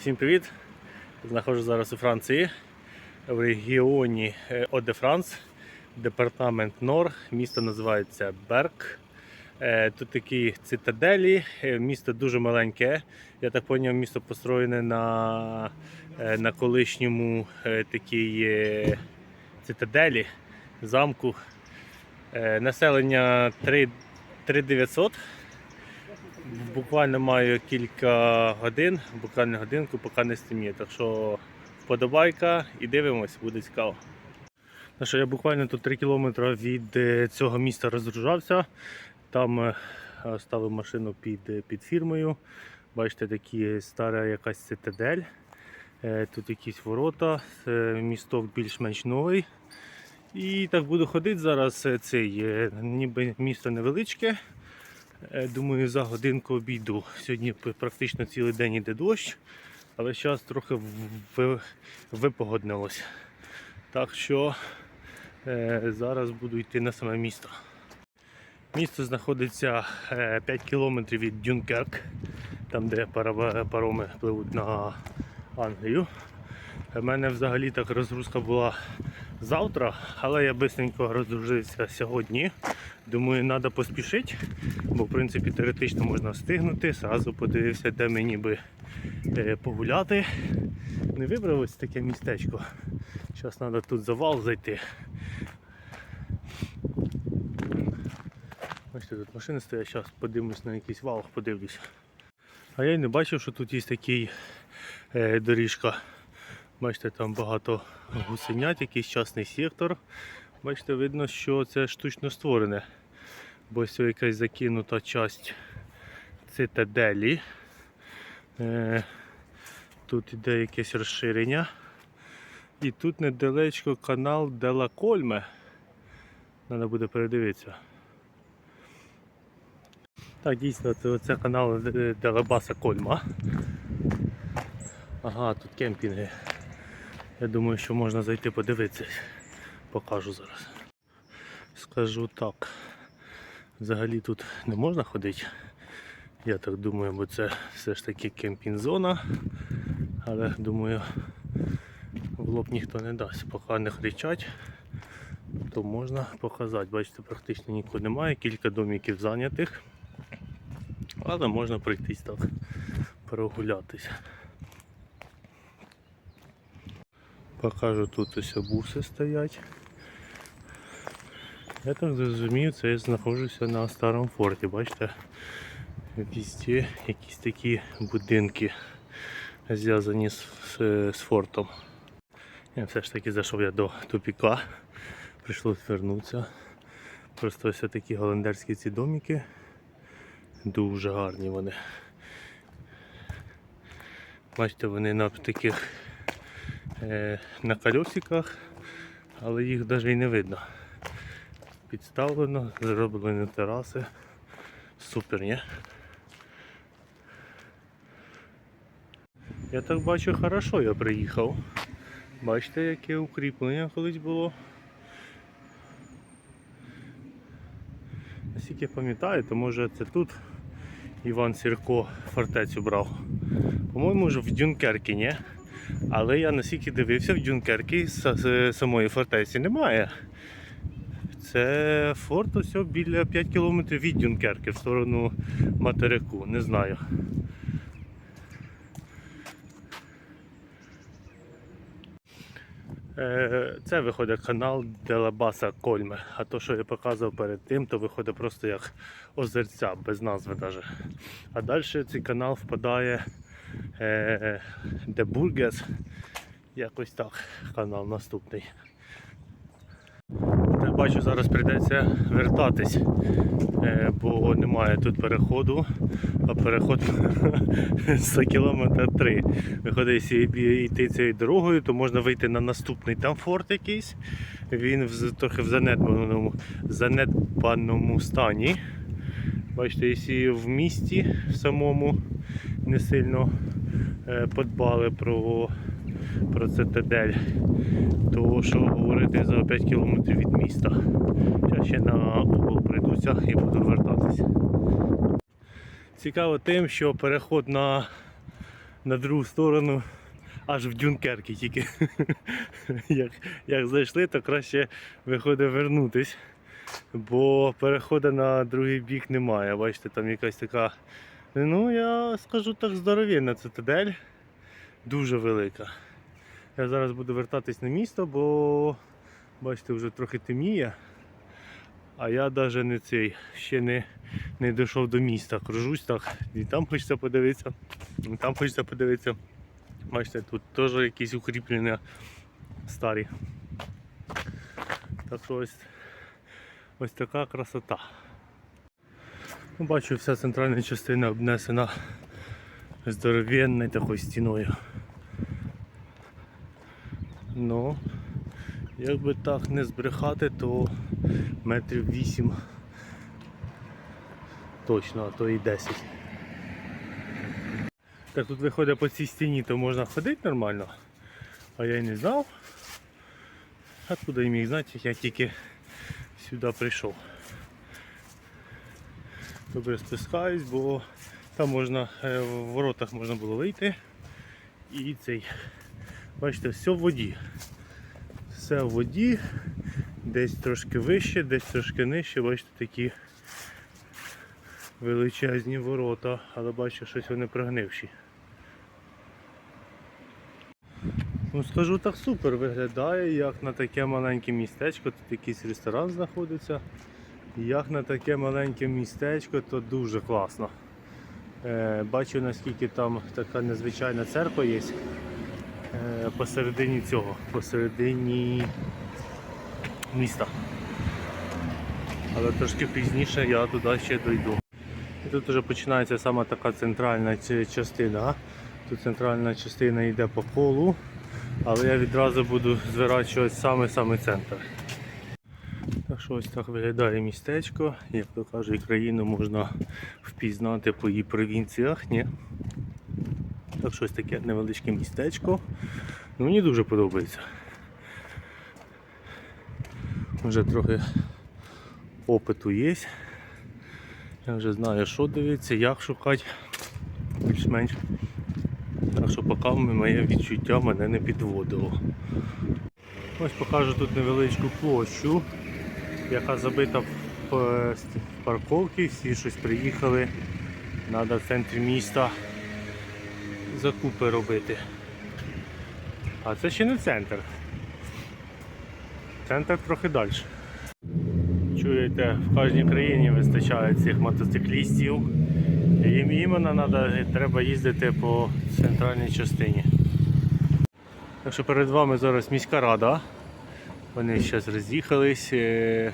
Всім привіт! Знаходжусь зараз у Франції, в регіоні Оде-Франс, департамент Нор. Місто називається Берк. Е, Тут такі цитаделі, е, місто дуже маленьке. Я так зрозумів, місто построєне на, е, на колишньому такій цитаделі, замку. Населення 3 3900. Буквально маю кілька годин, буквально годинку, поки не стемніє. Так що вподобайка і дивимось, буде цікаво. Ну що, я буквально тут 3 кілометри від е, цього міста розгружався. Там е, ставив машину під, е, під фірмою. Бачите, такі стара якась цитадель. Тут якісь ворота, місток більш-менш новий. І так буду ходити зараз. Цей, ніби місто невеличке. Е, Думаю, за годинку обійду. Сьогодні практично цілий день іде дощ, але зараз трохи випогоднилось. Так що е, зараз буду йти на саме місто. Місто знаходиться е, 5 кілометрів від Дюнкерк, там де пароми пливуть на Англію. У мене взагалі так розгрузка була завтра, але я бистренько розгрузився сьогодні. Думаю, треба поспішити, бо в принципі теоретично можна встигнути. Зразу подивився, де мені би е, погуляти. Не вибрав ось таке містечко. Зараз треба тут завал зайти. Бачите, тут машини стоять, зараз подивимось на якийсь вал, подивлюсь. А я й не бачив, що тут є такий е, доріжка. Бачите, там багато гусенят, якийсь частний сектор. Бачите, видно, що це штучно створене. Бо ось якась закинута часть цитаделі. Е, тут іде якесь розширення. І тут недалечко канал Дела Кольме. Треба буде передивитися. Так, дійсно, це, це канал Делабаса Кольма. Ага, тут кемпінги. Я думаю, що можна зайти подивитися. Покажу зараз. Скажу так. Взагалі тут не можна ходити. Я так думаю, бо це все ж таки кемпінг-зона. Але думаю, в лоб ніхто не дасть. Поки не кричать, то можна показати. Бачите, практично нікого немає, кілька домиків зайнятих. Але можна пройтись так, прогулятися. Покажу, тут ось буси стоять. Я так зрозумів, це я знаходжуся на старому форті, бачите? Везде якісь такі будинки зв'язані з, з, з фортом. Я все ж таки зайшов я до тупіка, прийшлося вернутися. Просто ось такі голландерські ці домики. Дуже гарні вони. Бачите, вони на таких е, на колесиках, але їх навіть і не видно. Підставлено, зроблені тераси. Супер, ні? Я так бачу, хорошо я приїхав. Бачите, яке укріплення колись було. Наскільки пам'ятаю, то може це тут Іван Сірко фортецю брав. По-моєму, вже в Дюнкеркі, ні? Але я наскільки дивився, в Дюнкеркі самої фортеці немає. Це форт ось біля 5 кілометрів від Дюнкерки в сторону материку, не знаю. Е, Це виходить канал Делабаса Кольме. А то, що я показував перед тим, то виходить просто як озерця, без назви навіть. А далі цей канал впадає е, де Бургес. Якось так канал наступний. Бачу, зараз прийдеться вертатись, е, бо немає тут переходу, а переход за кілометра три. Виходить, якщо йти цією дорогою, то можна вийти на наступний там форт якийсь. Він в, трохи в занедбаному, занедбаному стані. Бачите, якщо в місті самому не сильно е, подбали про, про цитадель, то що говорити за 5 кілометрів від міста. Зараз ще на угол прийдуся і буду вертатися. Цікаво тим, що переход на на другу сторону, аж в Дюнкерки тільки. як, як зайшли, то краще виходить вернутись. Бо переходу на другий бік немає. Бачите, там якась така, ну я скажу так, здоровенна цитадель. Дуже велика. Я зараз буду вертатись на місто, бо бачите, вже трохи темніє. А я навіть не цей, ще не, не дійшов до міста. Кружусь так. І там хочеться подивитися, і там хочеться подивитися. Бачите, тут теж якісь укріплення старі. Так ось, ось така красота. Ну, Бачу, вся центральна частина обнесена здоровенною такою стіною. Ну, якби так не збрехати, то метрів 8 точно, а то і 10. Так тут виходить по цій стіні, то можна ходити нормально, а я й не знав. Откуда я міг знати, я тільки сюди прийшов. Добре спускаюсь, бо там можна, е, в воротах можна було вийти. І цей, бачите, все в воді. Все в воді, десь трошки вище, десь трошки нижче, бачите, такі величезні ворота, але бачу, щось вони прогнивші. Ну скажу так супер виглядає, як на таке маленьке містечко, тут якийсь ресторан знаходиться. Як на таке маленьке містечко, то дуже класно. Е, бачу наскільки там така незвичайна церква є. Е, посередині цього, посередині міста. Але трошки пізніше я туди ще дойду. І тут вже починається сама така центральна частина. Тут центральна частина йде по колу, але я відразу буду зворачувати саме-саме центр. Так що ось так виглядає містечко. Як то кажуть, країну можна впізнати по її провінціях. Ні? Так що ось таке невеличке містечко. Ну, мені дуже подобається. Вже трохи опиту є. Я вже знаю, що дивитися, як шукати, більш-менш. Так що поки моє відчуття мене не підводило. Ось покажу тут невеличку площу, яка забита в парковці, всі щось приїхали. Треба в центрі міста закупи робити. А це ще не центр. Центр трохи далі. Чуєте, в кожній країні вистачає цих мотоциклістів. Їм іменно треба їздити по центральній частині. Так що перед вами зараз міська рада. Вони зараз роз'їхались. е,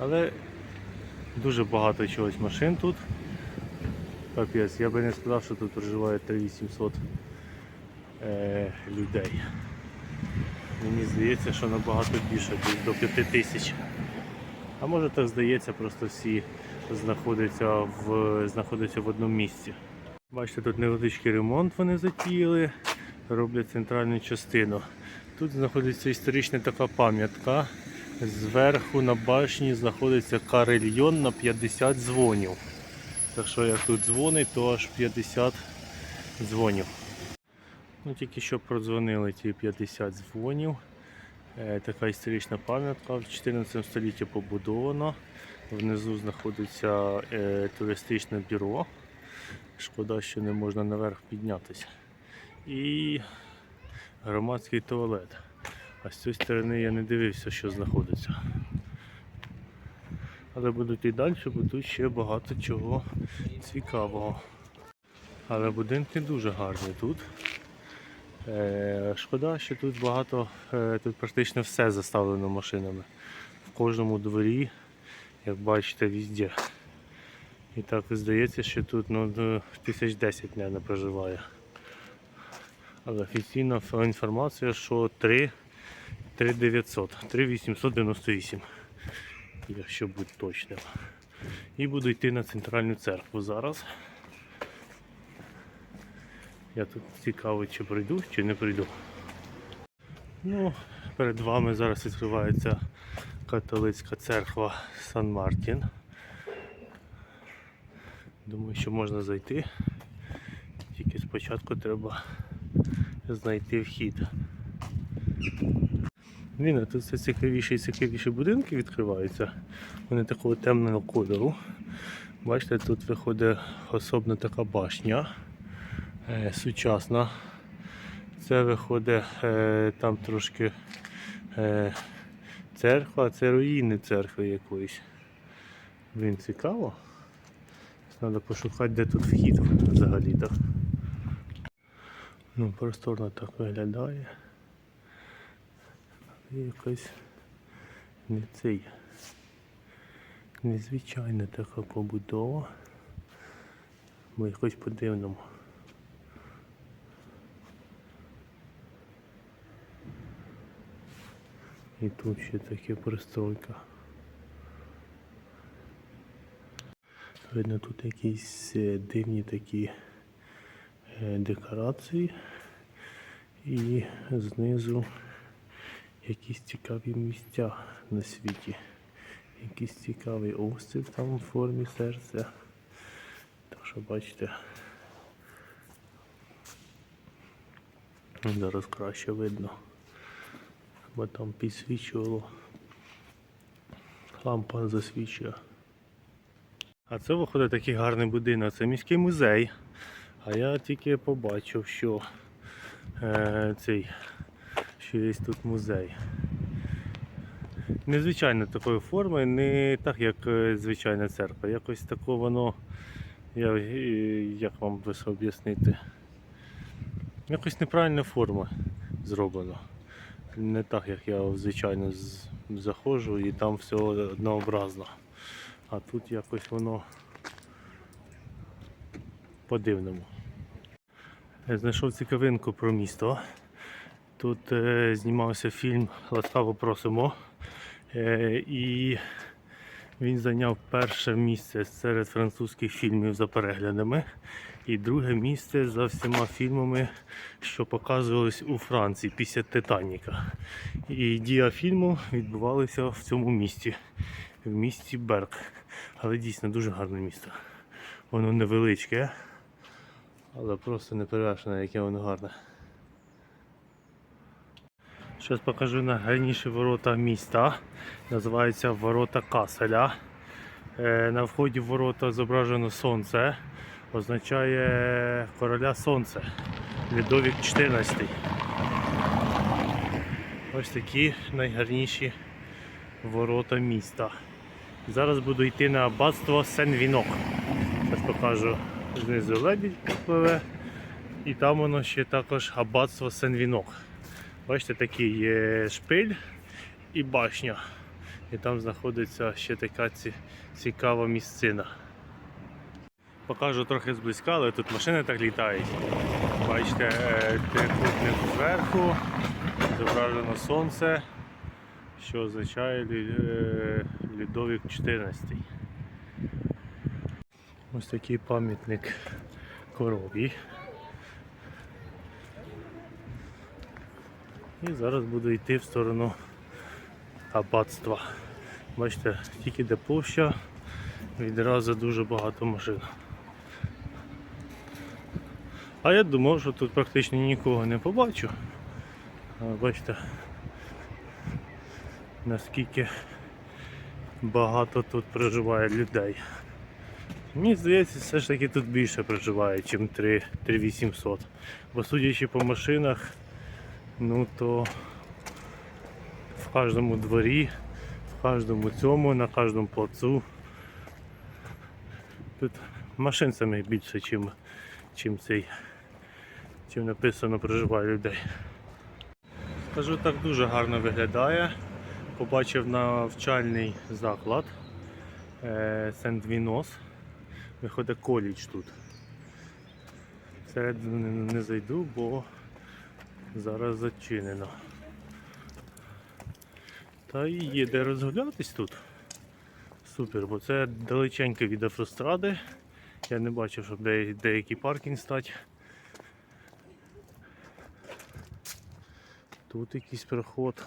Але дуже багато чогось машин тут. Капець, я би не сказав, що тут проживає 3800 е, людей. Мені здається, що набагато більше, десь до 5 тисяч. А може так здається, просто всі знаходяться в, знаходяться в одному місці. Бачите, тут невеличкий ремонт вони затіяли, роблять центральну частину. Тут знаходиться історична така пам'ятка. Зверху на башні знаходиться карельйон на 50 дзвонів. Так що як тут дзвонить, то аж 50 дзвонів. Ну, тільки що продзвонили ті 50 дзвонів. Е, Така історична пам'ятка в 14 столітті побудована. Внизу знаходиться е, туристичне бюро. Шкода, що не можна наверх піднятися. І громадський туалет. А з цієї сторони я не дивився, що знаходиться. Але будуть і далі, бо тут ще багато чого цікавого. Але будинки дуже гарні тут. Е, Шкода, що тут багато, е, тут практично все заставлено машинами. В кожному дворі, як бачите, везде. І так здається, що тут ну, ну, тисяч десять не проживає. Але офіційна інформація, що 3, 3900, 3898, якщо бути точним. І буду йти на центральну церкву зараз. Я тут цікавий, чи прийду, чи не прийду. Ну, перед вами зараз відкривається католицька церква Сан Мартін. Думаю, що можна зайти. Тільки спочатку треба знайти вхід. Блін, тут все цікавіші і цікавіші будинки відкриваються. Вони такого темного кольору. Бачите, тут виходить особна така башня е, сучасна. Це виходить е, там трошки е, церква, це руїни церкви якоїсь. Блін, цікаво. Треба пошукати, де тут вхід взагалі-то. Ну, просторно так виглядає. І якось не цей. Незвичайна така побудова. Бо якось по-дивному. І тут ще таке пристройка. Видно, тут якісь е, дивні такі е, декорації і знизу якісь цікаві місця на світі. Якийсь цікавий острів там в формі серця. Так що бачите. Зараз краще видно. Бо там підсвічувало. Лампа засвічує. А це виходить такий гарний будинок. Це міський музей. А я тільки побачив, що е, цей що є тут музей. Незвичайно такої форми, не так як е, звичайна церква. Якось тако воно, я, е, як вам це об'яснити, якось неправильна форма зроблено. Не так, як я звичайно заходжу і там все однообразно. А тут якось воно по-дивному. Я знайшов цікавинку про місто. Тут е, знімався фільм Ласкаво просимо. Е, і він зайняв перше місце серед французьких фільмів за переглядами. І друге місце за всіма фільмами, що показувались у Франції після Титаніка. І дія фільму відбувалася в цьому місті, в місті Берк. Але дійсно дуже гарне місто. Воно невеличке, але просто не перевершене, яке воно гарне. Зараз покажу найгарніші ворота міста. Називаються ворота Каселя. Е, На вході ворота зображено сонце. Означає короля сонце. Лідовік 14. Ось такі найгарніші ворота міста. Зараз буду йти на аббатство Сен-Вінок. Зараз покажу знизу лебідь пливе. І там воно ще також аббатство Сен-Вінок. Бачите, такий є шпиль і башня. І там знаходиться ще така ці- цікава місцина. Покажу трохи зблизька, але тут машини так літають. Бачите, е, трикутник зверху, зображено сонце, що означає лі- е, Людовік 14. Ось такий пам'ятник корові. І зараз буду йти в сторону аббатства. Бачите, тільки де площа, відразу дуже багато машин. А я думав, що тут практично нікого не побачу. Бачите, наскільки багато тут проживає людей. Мені здається, все ж таки тут більше проживає, ніж 3800. Бо судячи по машинах, ну то в кожному дворі, в кожному цьому, на кожному плацу. Тут машин самих більше, чим, чим цей, чим написано проживає людей. Скажу так дуже гарно виглядає. Побачив навчальний заклад е, Сент-Вінос. Виходить коледж тут. Всередину не зайду, бо зараз зачинено. Та і є де розглядатись тут. Супер, бо це далеченько від автостради. Я не бачив, щоб де, деякий паркінг стати. Тут якийсь проход,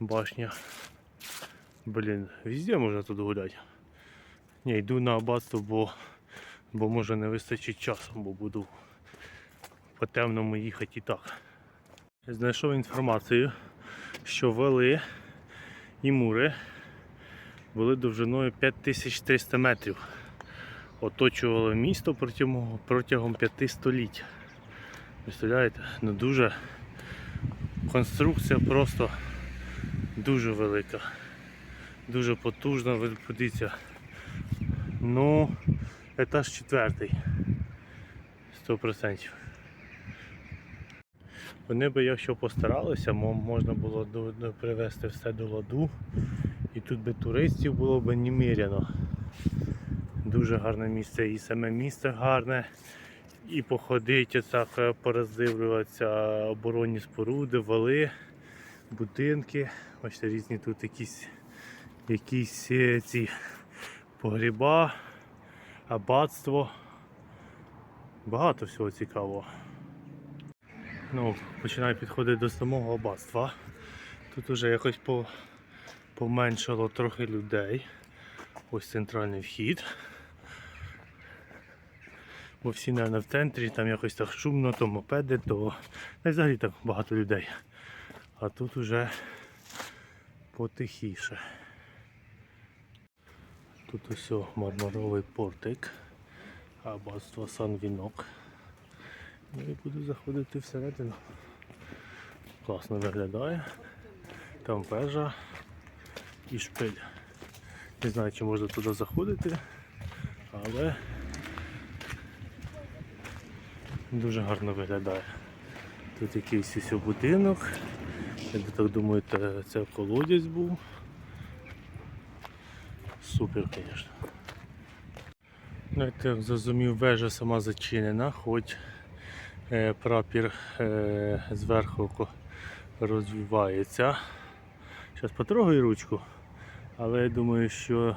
башня. Блін, везде можна тут гуляти. Ні, йду на аббатство, бо, бо може не вистачить часу, бо буду по темному їхати і так. Знайшов інформацію, що вали і мури були довжиною 5300 метрів. Оточували місто протягом, протягом п'яти століть. Представляєте? Ну дуже конструкція просто дуже велика. Дуже потужна, ви подивіться. Ну, етаж четвертий. 100%. Вони би, якщо постаралися, можна було привести все до ладу. І тут би туристів було б неміряно. Дуже гарне місце, і саме місце гарне. І походити, отак е, пороздивлюватися оборонні споруди, вали, будинки. Бачите, різні тут якісь, якісь е, ці погріба, аббатство. Багато всього цікавого. Ну, починаю підходити до самого аббатства. Тут уже якось по, поменшало трохи людей. Ось центральний вхід. Бо всі, мабуть, в центрі, там якось так шумно, то мопеди, то й взагалі так багато людей. А тут уже потихіше. Тут ось мармуровий портик, аббатство Сан-Вінок. І буду заходити всередину. Класно виглядає. Там вежа і шпиль. Не знаю, чи можна туди заходити, але дуже гарно виглядає. Тут якийсь будинок. Ви так думаєте, це колодязь був. Супер, звісно. Ну, як зрозумів, вежа сама зачинена, хоч прапір е, зверху розвивається. Зараз потрогаю ручку, але я думаю, що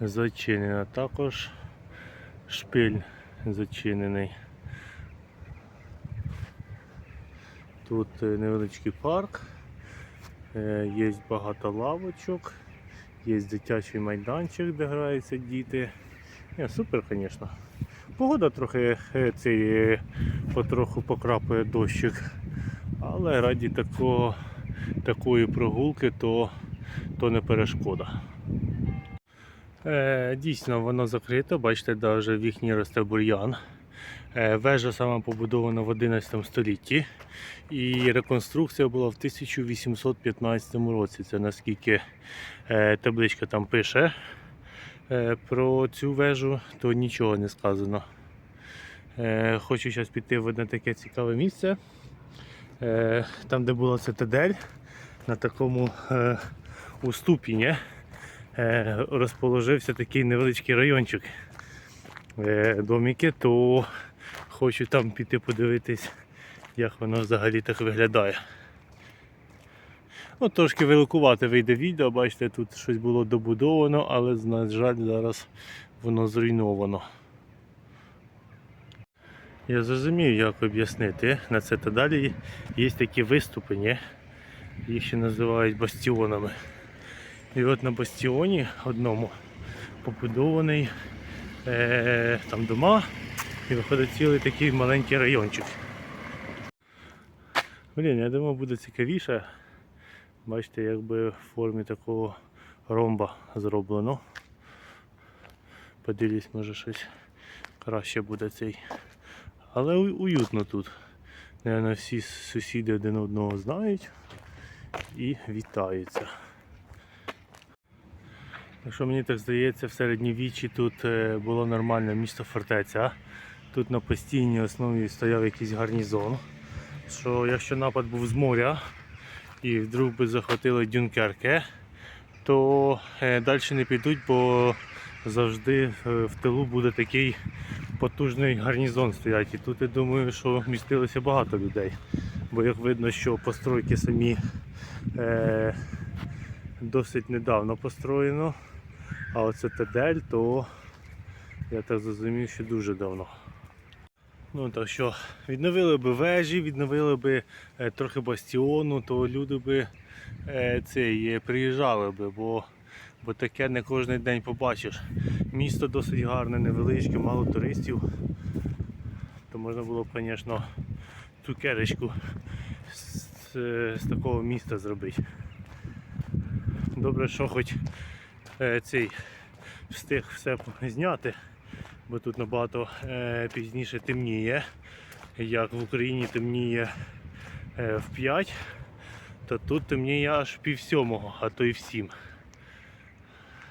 зачинена. Також шпиль зачинений. Тут е, невеличкий парк, е, є багато лавочок, є дитячий майданчик, де граються діти. Ні, супер, звісно. Погода трохи е, цей, е, потроху покрапує дощик, але раді такого, такої прогулки то, то не перешкода. Е, дійсно, воно закрито, бачите, навіть в вікні росте бур'ян. Е, Вежа сама побудована в 11 столітті і реконструкція була в 1815 році. Це наскільки е, табличка там пише е, про цю вежу, то нічого не сказано. Е, Хочу зараз піти в одне таке цікаве місце. Е, Там, де була цитадель, на такому е, уступі розположився такий невеличкий райончик доміки, то хочу там піти подивитись, як воно взагалі так виглядає. Ну, трошки великувати вийде відео, бачите, тут щось було добудовано, але, на жаль, зараз воно зруйновано. Я зрозумів, як об'яснити. На цитадалі є такі виступи, ні? їх ще називають бастіонами. І от на бастіоні одному побудований е, там дома і виходить цілий такий маленький райончик. Блін, я думав буде цікавіше. Бачите, якби в формі такого ромба зроблено. Подивлюсь, може щось краще буде цей. Але уютно тут. Наверно, всі сусіди один одного знають і вітаються. Якщо мені так здається, в середньовіччі тут е, було нормальне місто фортеця. Тут на постійній основі стояв якийсь гарнізон. Що якщо напад був з моря і вдруг би захватили Дюнкерке, то е, далі не підуть, бо завжди е, в тилу буде такий потужний гарнізон стоять. І тут я думаю, що вмістилося багато людей. Бо як видно, що постройки самі е, досить недавно построєно. А оце Тедель, то я так зрозумів, що дуже давно. Ну так що відновили би вежі, відновили би е, трохи бастіону, то люди би е, цей, е, приїжджали би, бо, бо таке не кожен день побачиш. Місто досить гарне, невеличке, мало туристів. то можна було б, звісно, цукерочку з, з, такого міста зробити. Добре, що хоч е, цей встиг все зняти, бо тут набагато е, пізніше темніє. Як в Україні темніє е, в 5, то тут темніє аж пів сьомого, а то й в 7.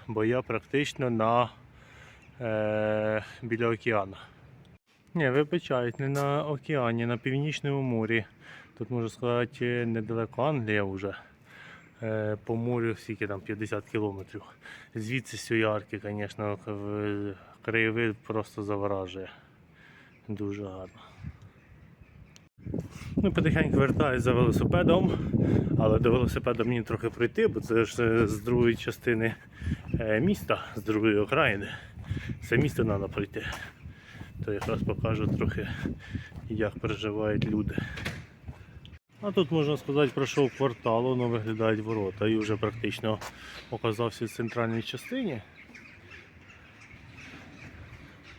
Бо я практично на е, біля океану. Ні, вибачають, не на океані, на північному морі. Тут можна сказати недалеко Англія вже. Е, по морю скільки там 50 кілометрів. Звідси арки, звісно, краєвид просто заворажує. Дуже гарно. Ну, потихеньку вертаюсь за велосипедом, але до велосипеда мені трохи пройти, бо це ж е, з другої частини міста, з другої окраїни. Це місто треба пройти. То якраз покажу трохи, як переживають люди. А тут можна сказати, пройшов квартал, воно виглядають ворота і вже практично оказався в центральній частині.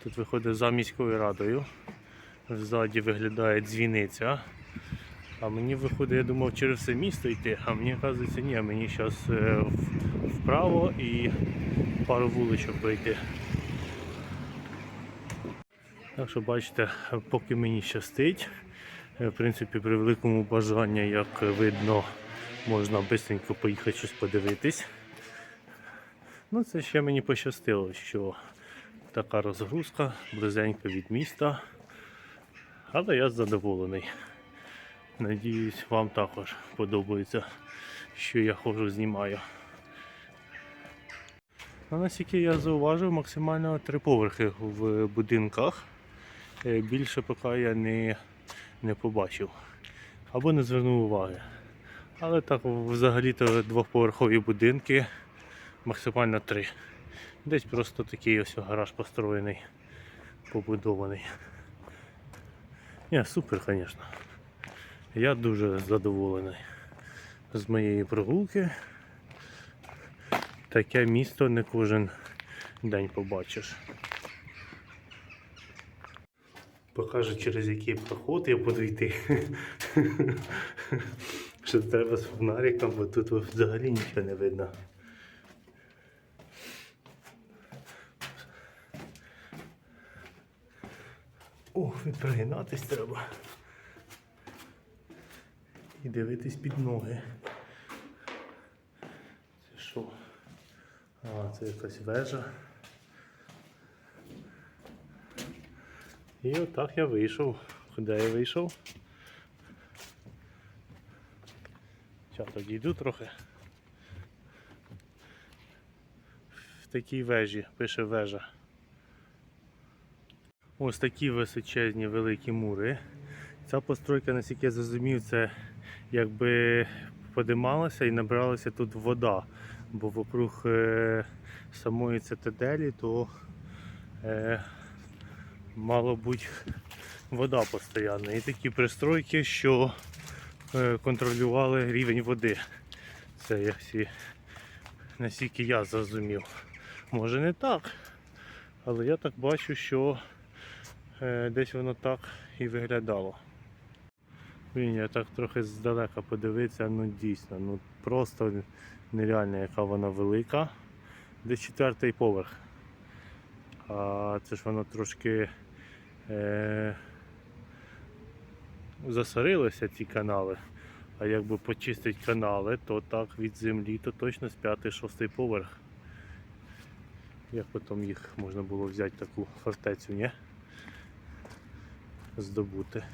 Тут виходить за міською радою. Ззаді виглядає дзвіниця. А мені виходить, я думав, через все місто йти, а мені оказується, ні, мені зараз вправо і пару вуличок пройти. Так що бачите, поки мені щастить, в принципі, при великому бажанні, як видно, можна швидко поїхати щось подивитись. Ну, це ще мені пощастило, що така розгрузка близенько від міста. Але я задоволений. Надіюсь, вам також подобається, що я ходжу, знімаю. А наскільки я зауважив, максимально три поверхи в будинках. Е, Більше поки я не, не побачив або не звернув уваги. Але так взагалі-то двоповерхові будинки максимально три. Десь просто такий ось гараж построєний, побудований. Ні, супер, звісно. Я дуже задоволений з моєї прогулки. Таке місто не кожен день побачиш. Покажу, через який проход я буду йти. Що треба з фонариком, бо тут взагалі нічого не видно. Ох, відпригинатись треба. І дивитись під ноги. Це що? А, це якась вежа. І отак я вийшов. Куди я вийшов? Зараз одійду трохи. В такій вежі, пише вежа. Ось такі височезні великі мури. Ця постройка, наскільки я зрозумів, це якби подималася і набралася тут вода. Бо вокруг е, самої цитаделі то е, мало бути вода постійно. І такі пристройки, що е, контролювали рівень води. Це як всі, наскільки я зрозумів. Може не так, але я так бачу, що е, десь воно так і виглядало. Блін, я так трохи здалека подивитися, ну дійсно, ну просто нереально, яка вона велика. Десь четвертий поверх. А це ж воно трошки е, засорилося ці канали. А якби почистити канали, то так від землі, то точно з п'ятий-шостий поверх. Як потім їх можна було взяти таку фортецю, ні? Здобути.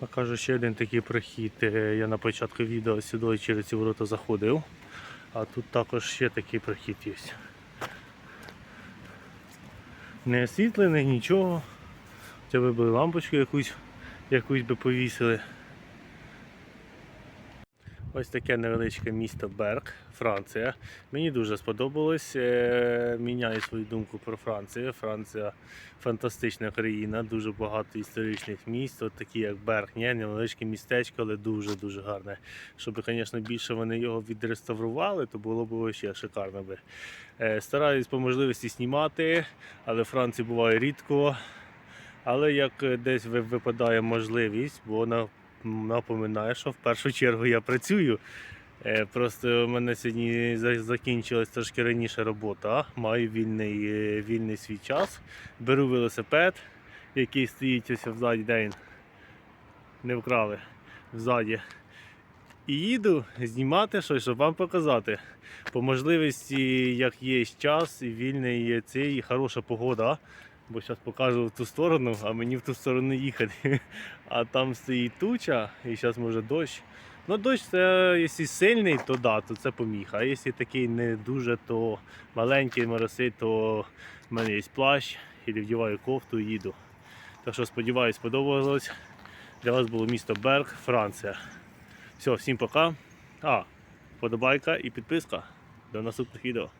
Покажу ще один такий прохід. Е, Я на початку відео сюди через ці ворота заходив. А тут також ще такий прохід є. Не освітлений, нічого. Хоча би лампочку якусь, якусь би повісили. Ось таке невеличке місто Берг, Франція. Мені дуже сподобалось. Е, Міняю свою думку про Францію. Франція фантастична країна, дуже багато історичних міст, от такі як Берг, ні, невеличке містечко, але дуже-дуже гарне. Щоб, звісно, більше вони його відреставрували, то було б ще шикарно би. Е, Стараюсь по можливості знімати, але Франції буває рідко. Але як десь випадає можливість, бо вона напоминає, що в першу чергу я працюю. Е, Просто в мене сьогодні за- закінчилась трошки раніше робота. Маю вільний, е, вільний свій час. Беру велосипед, який стоїть ось взаді, де не вкрали взаді. І їду знімати щось, щоб вам показати. По можливості, як є час, і вільний є цей, і хороша погода. Бо зараз покажу в ту сторону, а мені в ту сторону їхати. А там стоїть туча, і зараз може дощ. Ну, дощ це, якщо сильний, то да, то це поміха. А якщо такий не дуже, то маленький моросить, то в мене є плащ, і вдіваю кофту і їду. Так що сподіваюсь, сподобалось. Для вас було місто Берг, Франція. Все, всім пока. А, подобайка і підписка. До наступних відео.